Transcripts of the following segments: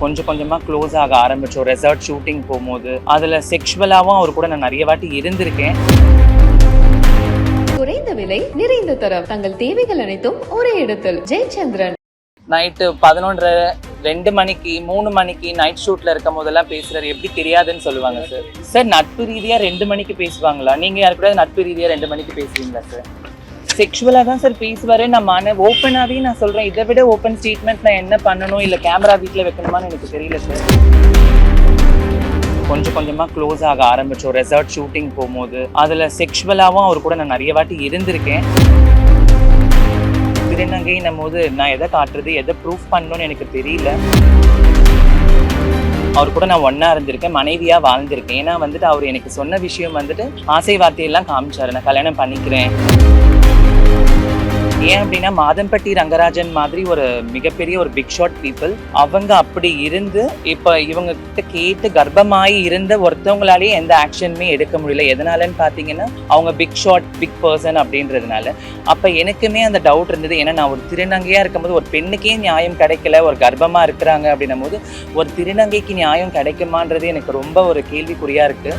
கொஞ்சம் கொஞ்சமாக க்ளோஸ் ஆக ஆரம்பிச்சோம் ரெசார்ட் ஷூட்டிங் போகும்போது அதில் செக்ஷுவலாகவும் அவர் கூட நான் நிறைய வாட்டி இருந்திருக்கேன். குறைந்த விலை நிறைந்த தரம். தங்கள் தேவைகள் அனைத்தும் ஒரே இடத்தில். ஜெயச்சந்திரன். நைட்டு பதினொன்றரை ரெண்டு மணிக்கு மூணு மணிக்கு நைட் ஷூட்டில் இருக்கும் போதெல்லாம் பேசுகிறாரு எப்படி தெரியாதுன்னு சொல்லுவாங்க சார் சார் நட்பு ரீதியாக ரெண்டு மணிக்கு பேசுவாங்களா? நீங்கள் யாரு கூட நட்பு ரீதியாக ரெண்டு மணிக்கு பேசுவீங்களா சார் செக்ஷுவலாக தான் சார் பேசுவார். நான் மன ஓப்பனாகவே நான் சொல்கிறேன் இதை விட ஓப்பன் ஸ்டேட்மெண்ட் நான் என்ன பண்ணணும்? இல்லை கேமரா வீட்டில் வைக்கணுமான்னு எனக்கு தெரியல சார் கொஞ்சம் கொஞ்சமாக க்ளோஸ் ஆக ஆரம்பிச்சோம். ரெசார்ட் ஷூட்டிங் போகும்போது. அதில் செக்ஷுவலாகவும் அவர் கூட நான் நிறைய வாட்டி இருந்திருக்கேன். திருநங்கைன்னும் போது நான் எதை காட்டுறது எதை ப்ரூஃப் பண்ணணும்னு எனக்கு தெரியல. அவர் கூட நான் ஒன்றா இருந்திருக்கேன். மனைவியாக வாழ்ந்திருக்கேன். ஏன்னா வந்துட்டு அவர் எனக்கு சொன்ன விஷயம் வந்துட்டு ஆசை வார்த்தையெல்லாம் காமிச்சாரு. நான் கல்யாணம் பண்ணிக்கிறேன். ஏன் அப்படின்னா மாதம்பட்டி ரங்கராஜன் மாதிரி ஒரு மிகப்பெரிய ஒரு பிக் ஷாட் பீப்புள் அவங்க அப்படி இருந்து இப்ப இவங்க கிட்ட கேட்டு கர்ப்பமாயி இருந்த ஒருத்தவங்களாலேயே எந்த ஆக்ஷனுமே எடுக்க முடியல. எதனாலன்னு பாத்தீங்கன்னா அவங்க பிக் ஷாட் பிக் பர்சன் அப்படின்றதுனால. அப்ப எனக்குமே அந்த டவுட் இருந்தது. ஏன்னா நான் ஒரு திருநங்கையா இருக்கும்போது ஒரு பெண்ணுக்கே நியாயம் கிடைக்கல ஒரு கர்ப்பமா இருக்கிறாங்க அப்படின்னும் போது ஒரு திருநங்கைக்கு நியாயம் கிடைக்குமான்றது எனக்கு ரொம்ப ஒரு கேள்விக்குறியா இருக்கு.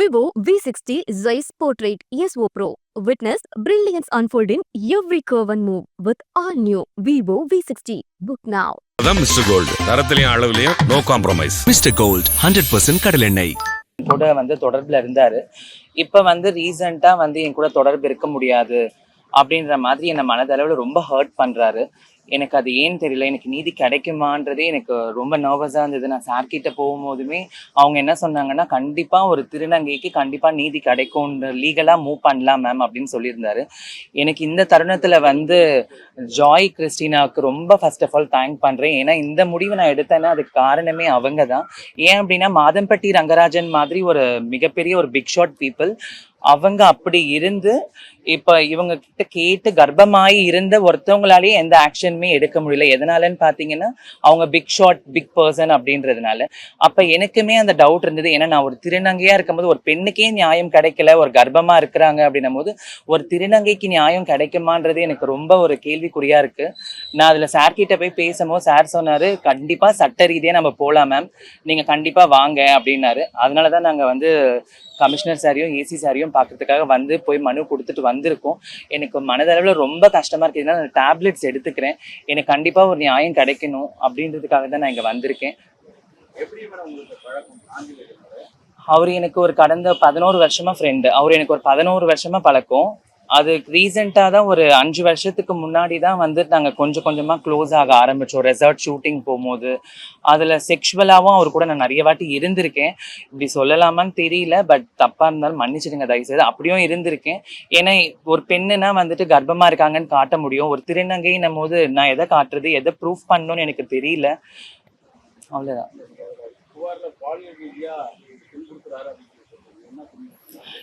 Vivo V60 Zeiss Portrait ESO pro Witness brilliance unfold in every curve and move with all new Vivo V60. Book now. அதான் மிஸ்டர் கோல்டு தரத்திலையும் அளவுலயும் no compromise mister Gold hundred percent கடலெண்ணெய் கூட வந்து தொடர்புல இருந்தாரு. இப்ப வந்து ரீசெண்டா வந்து என் கூட தொடர்பு இருக்க முடியாது அப்படின்ற மாதிரி என்னை மனதளவுல ரொம்ப ஹர்ட் பண்றாரு. எனக்கு அது ஏன் தெரியல? எனக்கு நீதி கிடைக்குமான்றதே எனக்கு ரொம்ப நர்வஸாக இருந்தது. நான் சார்கிட்ட போகும்போதுமே அவங்க என்ன சொன்னாங்கன்னா கண்டிப்பாக ஒரு திருநங்கைக்கு கண்டிப்பாக நீதி கிடைக்கும் லீகலாக மூவ் பண்ணலாம் மேம் அப்படின்னு சொல்லியிருந்தாரு. எனக்கு இந்த தருணத்தில் வந்து ஜாய் கிறிஸ்டினாவுக்கு ரொம்ப ஃபர்ஸ்ட் ஆஃப் ஆல் தேங்க் பண்ணுறேன் ஏன்னா இந்த முடிவை நான் எடுத்தேன்னா அதுக்கு காரணமே அவங்க தான் ஏன் அப்படின்னா மாதம்பட்டி ரங்கராஜன் மாதிரி ஒரு மிகப்பெரிய ஒரு பிக் ஷாட் பீப்புள் அவங்க அப்படி இருந்து இப்ப இவங்க கிட்ட கேட்டு கர்ப்பமாயி இருந்த ஒருத்தவங்களாலேயே எந்த ஆக்ஷனுமே எடுக்க முடியல. எதனாலன்னு பாத்தீங்கன்னா அவங்க பிக் ஷாட் பிக் பர்சன் அப்படின்றதுனால. அப்ப எனக்குமே அந்த டவுட் இருந்தது. ஏன்னா நான் ஒரு திருநங்கையா இருக்கும்போது ஒரு பெண்ணுக்கே நியாயம் கிடைக்கல ஒரு கர்ப்பமா இருக்கிறாங்க அப்படின்னும் போது ஒரு திருநங்கைக்கு நியாயம் கிடைக்குமான்றது எனக்கு ரொம்ப ஒரு கேள்விக்குறியா இருக்கு. நான் அதுல சார் கிட்ட போய் பேசும்போது சார் சொன்னாரு கண்டிப்பா சட்ட ரீதியா நம்ம போலாம் மேம் நீங்க கண்டிப்பா வாங்க அப்படின்னாரு. அதனாலதான் நாங்க வந்து கமிஷனர் சாரையும் ஏசி சாரையும் பார்க்கறதுக்காக வந்து போய் மனு கொடுத்துட்டு வந்திருக்கோம். எனக்கு மனதளவில் ரொம்ப கஷ்டமா இருக்கு. ஏன்னா நான் டேப்லெட்ஸ் எடுத்துக்கிறேன். எனக்கு கண்டிப்பா ஒரு நியாயம் கிடைக்கணும் அப்படின்றதுக்காக தான் நான் இங்க வந்திருக்கேன். அவர் எனக்கு ஒரு கடந்த பதினோரு வருஷமா ஃப்ரெண்டு அவர் எனக்கு ஒரு பதினோரு வருஷமா பழக்கம். அது ரீசெண்டாக தான் ஒரு அஞ்சு வருஷத்துக்கு முன்னாடி தான் வந்து நாங்கள் கொஞ்சம் கொஞ்சமாக க்ளோஸ் ஆக ஆரம்பித்தோம் ரெசார்ட் ஷூட்டிங் போகும்போது அதில் செக்ஷுவலாகவும் அவர் கூட நான் நிறைய வாட்டி இருந்திருக்கேன். இப்படி சொல்லலாமான்னு தெரியல பட் தப்பாக இருந்தாலும் மன்னிச்சிடுங்க தயவுசெய்து. அப்படியும் இருந்திருக்கேன். ஏன்னா ஒரு பெண்ணுனா வந்துட்டு கர்ப்பமாக இருக்காங்கன்னு காட்ட முடியும். ஒரு திருநங்கைன்னும் போது நான் எதை காட்டுறது எதை ப்ரூஃப் பண்ணணும்னு எனக்கு தெரியல. அவ்வளோதான்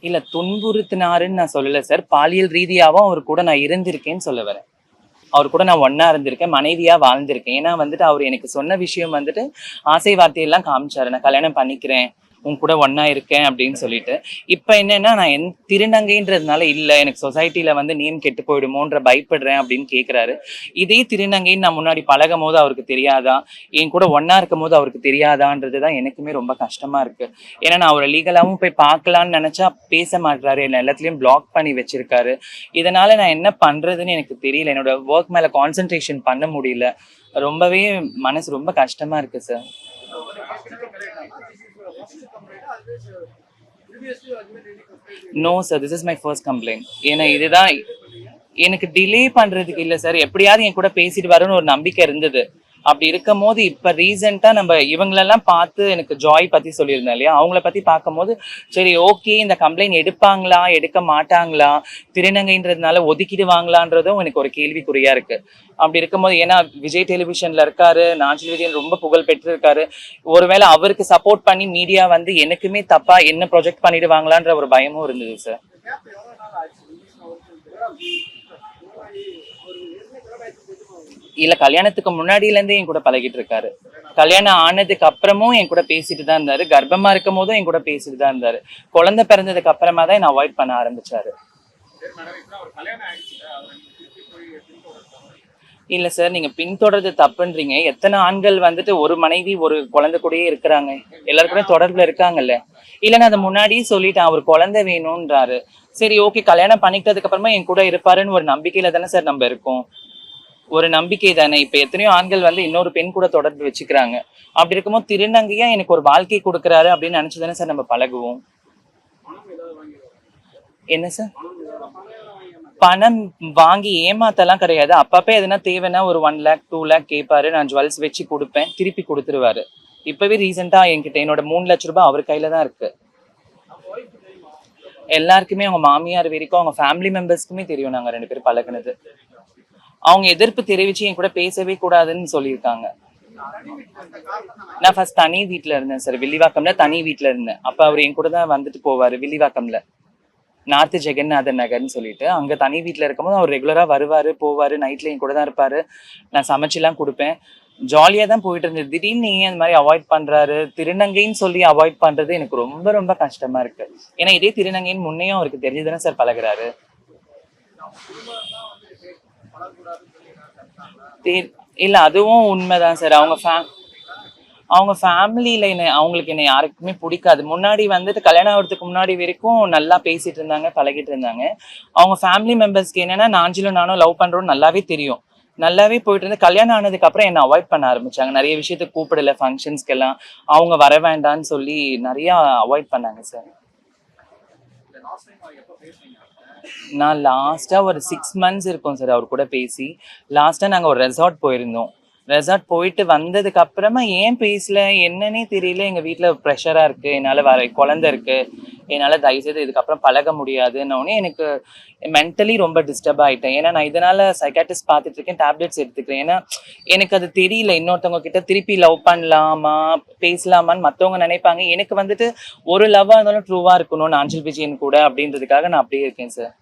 இல்ல துன்புறுத்தினாருன்னு நான் சொல்லல சார் பாலியல் ரீதியாவும் அவர் கூட நான் இருந்திருக்கேன்னு சொல்ல வரேன். அவர் கூட நான் ஒன்னா இருந்திருக்கேன் மனைவியா வாழ்ந்திருக்கேன். ஏன்னா வந்துட்டு அவர் எனக்கு சொன்ன விஷயம் வந்துட்டு ஆசை வார்த்தையெல்லாம் காமிச்சாரு. நான் கல்யாணம் பண்ணிக்கிறேன் உன் கூட ஒன்னா இருக்கேன் அப்படின்னு சொல்லிட்டு. இப்ப என்னன்னா நான் என் திருநங்கைன்றதுனால இல்லை எனக்கு சொசைட்டில வந்து நேம் கெட்டு போயிடுமோன்ற பயப்படுறேன் அப்படின்னு கேக்குறாரு. இதே திருநங்கைன்னு நான் முன்னாடி பழகும் போது அவருக்கு தெரியாதா? என் கூட ஒன்னா இருக்கும் போது அவருக்கு தெரியாதான்றது தான் எனக்குமே ரொம்ப கஷ்டமா இருக்கு. ஏன்னா நான் அவரை லீகலாகவும் போய் பார்க்கலாம்னு நினைச்சா பேச மாட்டுறாரு என்ன எல்லாத்துலயும் பிளாக் பண்ணி வச்சிருக்காரு. இதனால நான் என்ன பண்றதுன்னு எனக்கு தெரியல. என்னோட ஒர்க் மேல கான்சென்ட்ரேஷன் பண்ண முடியல. ரொம்பவே மனசு ரொம்ப கஷ்டமா இருக்கு sir no sir this is my first complaint ஏன்னா இதுதான் எனக்கு டிலே பண்றதுக்கு இல்ல சார் எப்படியாவது என் கூட பேசிட்டு வரணும்னு ஒரு நம்பிக்கை இருந்தது. அப்படி இருக்கும் போது இப்ப ரீசெண்டா நம்ம இவங்களெல்லாம் பார்த்து எனக்கு ஜாய் பத்தி சொல்லியிருந்தேன் இல்லையா? அவங்கள பத்தி பார்க்கும்போது சரி ஓகே இந்த கம்ப்ளைண்ட் எடுப்பாங்களா? எடுக்க மாட்டாங்களா? திருநங்கைன்றதுனால ஒதுக்கிடுவாங்களான்றதும் எனக்கு ஒரு கேள்விக்குறியா இருக்கு. அப்படி இருக்கும்போது ஏன்னா விஜய் டெலிவிஷன்ல இருக்காரு நாஞ்சில் விஜயன் ரொம்ப புகழ் பெற்றிருக்காரு. ஒருவேளை அவருக்கு சப்போர்ட் பண்ணி மீடியா வந்து எனக்குமே தப்பா என்ன ப்ரொஜெக்ட் பண்ணிடுவாங்களான்ற ஒரு பயமும் இருந்தது சார் இல்ல கல்யாணத்துக்கு முன்னாடில இருந்தே என் கூட பழகிட்டு இருக்காரு கல்யாணம் ஆனதுக்கு அப்புறமும் என் கூட பேசிட்டு தான் இருந்தாரு. கர்ப்பமா இருக்கும் போதும் என் கூட பேசிட்டு தான் இருந்தாரு. குழந்தை பிறந்ததுக்கு அப்புறமா தான் என்ன அவாய்ட் பண்ண ஆரம்பிச்சாரு. இல்ல சார் நீங்க பின்தொடர்றது தப்புன்றீங்க. எத்தனை ஆண்கள் வந்துட்டு ஒரு மனைவி ஒரு குழந்தை கூடயே இருக்கிறாங்க. எல்லாருக்குமே தொடர்புல இருக்காங்கல்ல. இல்ல நான் அதை முன்னாடியே சொல்லிட்டேன். அவர் குழந்தை வேணும்ன்றாரு. சரி ஓகே கல்யாணம் பண்ணிக்கிட்டதுக்கு அப்புறமா என் கூட இருப்பாருன்னு ஒரு நம்பிக்கையில தானே சார் நம்ம இருக்கோம். ஒரு நம்பிக்கை தானே? இப்ப எத்தனையோ ஆண்கள் வந்து இன்னொரு பெண் கூட தொடர்பு வச்சுக்கிறாங்க. அப்படி இருக்கும்போது திருநங்கையா எனக்கு ஒரு வாழ்க்கை கொடுக்குறாரு அப்படின்னு நினைச்சு தானே சார் நம்ம பழகுவோம்? என்ன சார்? பணம் வாங்கி ஏமாத்தலாம் கிடையாது. அப்பப்போ எதுனா தேவைன்னா ஒரு ஒன் லேக் டூ லேக் கேட்பாரு நான் ஜுவல்ஸ் வச்சு கொடுப்பேன். திருப்பி கொடுத்துருவாரு. இப்பவே ரீசெண்டா என்கிட்ட என்னோட மூணு லட்ச ரூபாய் அவர் கையில தான் இருக்கு. எல்லாருக்குமே அவங்க மாமியார் வரைக்கும் அவங்க ஃபேமிலி மெம்பர்ஸ்க்குமே தெரியும் நாங்க ரெண்டு பேரும் பழகுனது. அவங்க எதிர்ப்பு தெரிவிச்சு என் கூட பேசவே கூடாதுன்னு சொல்லியிருக்காங்க. நான் ஃபர்ஸ்ட் தனி வீட்டில் இருந்தேன் சார் வில்லிவாக்கம்ல தனி வீட்டில் இருந்தேன். அப்போ அவர் என் கூட தான் வந்துட்டு போவாரு வில்லிவாக்கம்ல. நார்த்து ஜெகநாதன் நகர்னு சொல்லிட்டு அங்கே தனி வீட்டில் இருக்கும்போது அவர் ரெகுலராக வருவார் போவாரு நைட்டில் என் கூட தான் இருப்பார். நான் சமைச்சுலாம் கொடுப்பேன். ஜாலியாக தான் போயிட்டு இருந்தது. திடீர்னு ஏன் அந்த மாதிரி அவாய்ட் பண்றாரு? திருநங்கைன்னு சொல்லி அவாய்ட் பண்றது எனக்கு ரொம்ப ரொம்ப கஷ்டமா இருக்கு. ஏன்னா இதே திருநங்கைன்னு முன்னையும் அவருக்கு தெரிஞ்சுதானே சார் பழகுறாரு. இல்ல அதுவும் உண்மைதான் சார் அவங்க ஃபே அவங்க ஃபேமிலியில என்ன அவங்களுக்கு என்ன யாருக்குமே பிடிக்காது. முன்னாடி வந்துட்டு கல்யாணம் ஆகிறதுக்கு முன்னாடி வரைக்கும் நல்லா பேசிட்டு இருந்தாங்க பழகிட்டு இருந்தாங்க. அவங்க ஃபேமிலி மெம்பர்ஸ்க்கு என்னன்னா நாஞ்சிலும் நானும் லவ் பண்றோம் நல்லாவே தெரியும். நல்லாவே போயிட்டு இருந்து கல்யாணம் ஆனதுக்கு அப்புறம் என்ன அவாய்ட் பண்ண ஆரம்பிச்சாங்க. நிறைய விஷயத்துக்கு கூப்பிடல ஃபங்க்ஷன்ஸ்க்கெல்லாம் அவங்க வர வேண்டாம்னு சொல்லி நிறைய அவாய்ட் பண்ணாங்க சார் நான் லாஸ்டா ஒரு சிக்ஸ் மந்த்ஸ் இருக்கும் சார் அவர் கூட பேசி. லாஸ்டா நாங்க ஒரு ரெசார்ட் போயிருந்தோம். ரெசார்ட் போயிட்டு வந்ததுக்கு அப்புறமா ஏன் பேசல? என்னன்னே தெரியல. எங்க வீட்டில் ப்ரெஷராக இருக்கு. என்னால வர குழந்தை இருக்கு. என்னால் தயவுசெய்து இதுக்கப்புறம் பழக முடியாதுன்னு எனக்கு மென்டலி ரொம்ப டிஸ்டர்ப் ஆகிட்டேன் ஏன்னா நான் இதனால் சைக்காட்டிஸ்ட் பார்த்துட்டு இருக்கேன் டேப்லெட்ஸ் எடுத்துக்கிறேன். ஏன்னா எனக்கு அது தெரியல. இன்னொருத்தவங்க கிட்ட திருப்பி லவ் பண்ணலாமா பேசலாமான்னு மற்றவங்க நினைப்பாங்க. எனக்கு வந்துட்டு ஒரு லவ்வாக இருந்தாலும் ட்ரூவாக இருக்கணும் அஞ்சல் விஜயன் கூட அப்படின்றதுக்காக நான் அப்படியே இருக்கேன் சார்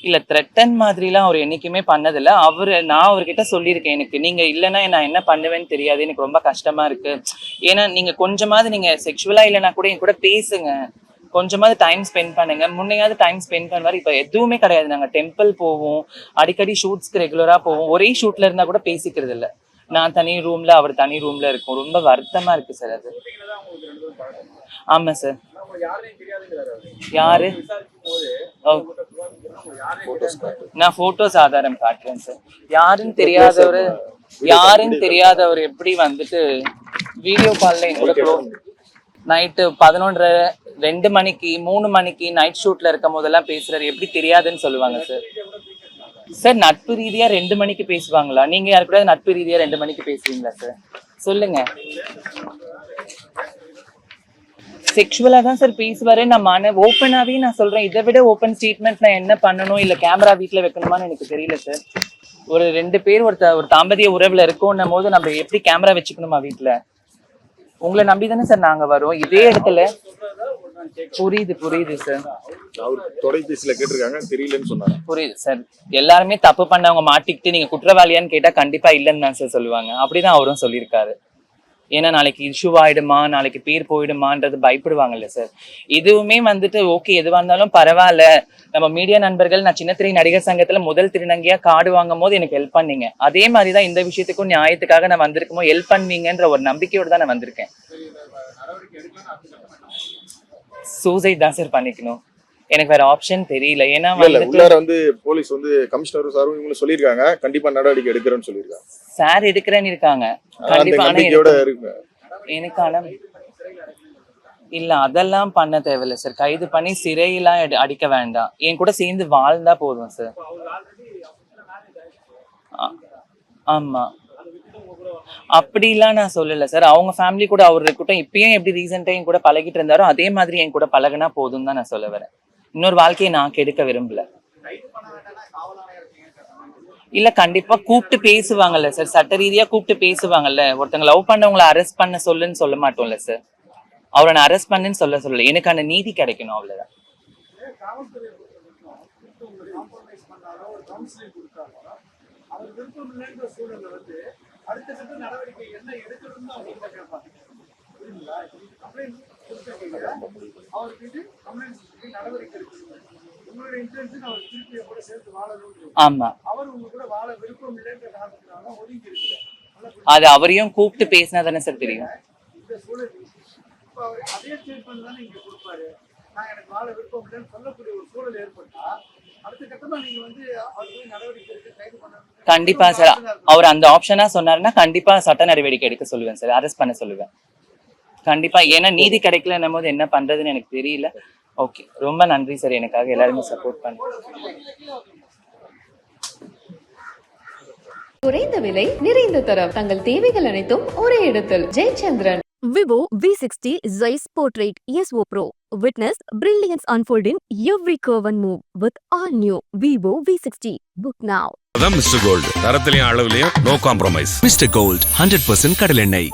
இல்ல த்ரெட்டன் மாதிரிலாம் அவர் என்னைக்குமே பண்ணதில்ல. அவரு நான் அவர்கிட்ட சொல்லியிருக்கேன் எனக்கு நீங்க இல்லைன்னா நான் என்ன பண்ணுவேன்னு தெரியாது எனக்கு ரொம்ப கஷ்டமா இருக்கு. ஏன்னா நீங்க கொஞ்சமாவது நீங்க செக்ஷுவலா இல்லைன்னா கூட என் கூட பேசுங்க. கொஞ்சமாவது டைம் ஸ்பெண்ட் பண்ணுங்க. முன்னையாவது டைம் ஸ்பெண்ட் பண்ணுவார். இப்போ எதுவுமே கிடையாது. நாங்க டெம்பிள் போவோம். அடிக்கடி ஷூட்ஸ்க்கு ரெகுலரா போவோம். ஒரே ஷூட்ல இருந்தா கூட பேசிக்கிறது இல்ல. நான் தனி ரூம்ல அவர் தனி ரூம்ல இருக்கும். ரொம்ப வருத்தமா இருக்கு சார் அது. ஆமா சார் யாரு? ஓ. நான் போட்டோஸ் ஆதாரம் காட்டுறேன் சார் யாருன்னு தெரியாதவர் யாருன்னு தெரியாதவர் எப்படி வந்துட்டு வீடியோ கால்ல கூட நைட்டு பதினொன்றரை ரெண்டு மணிக்கு மூணு மணிக்கு நைட் ஷூட்ல இருக்கும் போதெல்லாம் பேசுறாரு. எப்படி தெரியாதுன்னு சொல்லுவாங்க சார் சார் நட்பு ரீதியா ரெண்டு மணிக்கு பேசுவாங்களா? நீங்க யாரு கூட நட்பு ரீதியா ரெண்டு மணிக்கு பேசுவீங்களா சார் சொல்லுங்க. செக்ஷுவலா தான் சார் பேசுவாரு. நான் மன ஓப்பனாவே நான் சொல்றேன். இதை விட ஓப்பன் ஸ்டேட்மெண்ட் நான் என்ன பண்ணணும்? இல்ல கேமரா வீட்ல வைக்கணுமான்னு எனக்கு தெரியல சார் ஒரு ரெண்டு பேர் ஒரு த- ஒரு தாம்பதிய உறவுல இருக்கோன்னும் போது நம்ம எப்படி கேமரா வச்சுக்கணுமா வீட்ல? உங்களை நம்பி தானே சார் நாங்க வரோம். இதே இடத்துல புரியுது புரியுது சார் அவர் தொலைபேசியில கேட்டிருக்காங்க. தெரியலன்னு சொன்னாங்க புரியுது சார் எல்லாருமே தப்பு பண்ணவங்க மாட்டிக்கிட்டு நீங்க குற்றவாளியான்னு கேட்டா கண்டிப்பா இல்லைன்னு தான் சார் சொல்லுவாங்க. அப்படிதான் அவரும் சொல்லியிருக்காரு. ஏன்னா நாளைக்கு இஷ்யூ ஆயிடுமா? நாளைக்கு பேர் போயிடுமான்றது பயப்படுவாங்கல்ல சார் இதுவுமே வந்துட்டு ஓகே எதுவா இருந்தாலும் பரவாயில்ல. நம்ம மீடியா நண்பர்கள் நான் சின்ன திரை நடிகர் சங்கத்துல முதல் திருநங்கையா கார்டு வாங்கும் போது எனக்கு ஹெல்ப் பண்ணீங்க. அதே மாதிரி தான் இந்த விஷயத்துக்கும் நியாயத்துக்காக நான் வந்திருக்கும் ஹெல்ப் பண்ணுவீங்கன்ற ஒரு நம்பிக்கையோட தான் நான் வந்திருக்கேன். சூசைட் தான் சார் பண்ணிக்கணும். எனக்கு வேற ஆப்ஷன் தெரியல. ஏன்னா உள்ளார வந்து போலீஸ் வந்து கமிஷனர் சாரும் இவங்களும் சொல்லியிருக்காங்க. கண்டிப்பா நடவடிக்கை எடுக்கிறேன்னு சொல்லியிருக்காங்க. சார் எடுக்கிறேன்னு இருக்காங்க. அந்த கண்டிப்பா ஆனா நம்பிக்கையோட எனக்கு- இருக்கு எனக்கு ஆனா இல்ல அதெல்லாம் பண்ண தேவையில்ல சார் கைது பண்ணி சிறையெல்லாம் அடிக்க வேண்டாம். என் கூட சேர்ந்து வாழ்ந்தா போதும் சார் ஆமா. அப்படிலாம் நான் சொல்லல சார் அவங்க ஃபேமிலி கூட அவர் இருக்கட்டும் இப்பயும் எப்படி ரீசெண்டா என் கூட பழகிட்டு இருந்தாரோ அதே மாதிரி என் கூட பழகுனா போதும் தான் நான் சொல்ல வரேன். இன்னொரு வாழ்க்கையை நான் கெடுக்க விரும்பல. இல்ல கண்டிப்பா கூப்பிட்டு பேசுவாங்கல்ல சார் சட்ட ரீதியா கூப்பிட்டு பேசுவாங்கல்ல. ஒருத்தங்க லவ் பண்ணவங்கள அரெஸ்ட் பண்ண சொல்லுன்னு சொல்ல மாட்டோம்ல சார் அவரை நான் அரெஸ்ட் பண்ணுன்னு சொல்ல சொல்லல. எனக்கான நீதி கிடைக்கணும் அவ்வளவுதான். உங்களுடைய இன்டென்ஷன் அவர் திருப்பி கூட சேர்த்து வாழணும் ஆமா. அவர் உங்க கூட வாழ விருப்பம் இல்லைன்ற காரணத்தினால ஒதுங்கி அது அவரையும் கூப்பிட்டு பேசினா தானே சார் தெரியும். இந்த சூழல் அதே ஸ்டேட்மெண்ட் தானே இங்க கொடுப்பாரு நான் எனக்கு வாழ விருப்பம் இல்லைன்னு சொல்லக்கூடிய ஒரு சூழல் ஏற்பட்டா கண்டிப்பா சார். அவர் அந்த ஆப்ஷனா சொன்னாருன்னா கண்டிப்பா சட்ட நடவடிக்கை எடுக்க சொல்லுவேன் சார். அரெஸ்ட் பண்ண சொல்லுவேன். கண்டிப்பா. ஏன்னா நீதி கிடைக்கலன்னும் போது என்ன பண்றதுன்னு எனக்கு தெரியல. ஓகே ரொம்ப நன்றி சார். எனக்காக எல்லாருமே சப்போர்ட் பண்ணி. குறைந்த விலை நிறைந்த தரம். தங்கள் தேவைகள் அனைத்தும் ஒரே இடத்தில். Jayachandran. Vivo V60 Zeiss Portrait ESO Pro. Witness brilliance unfold in every curve and move with all new Vivo V60. Book now. அதான் மிஸ்டர் கோல்டு தரத்திலையும் அளவுலயும் no compromise mister Gold hundred percent கடலெண்ணெய்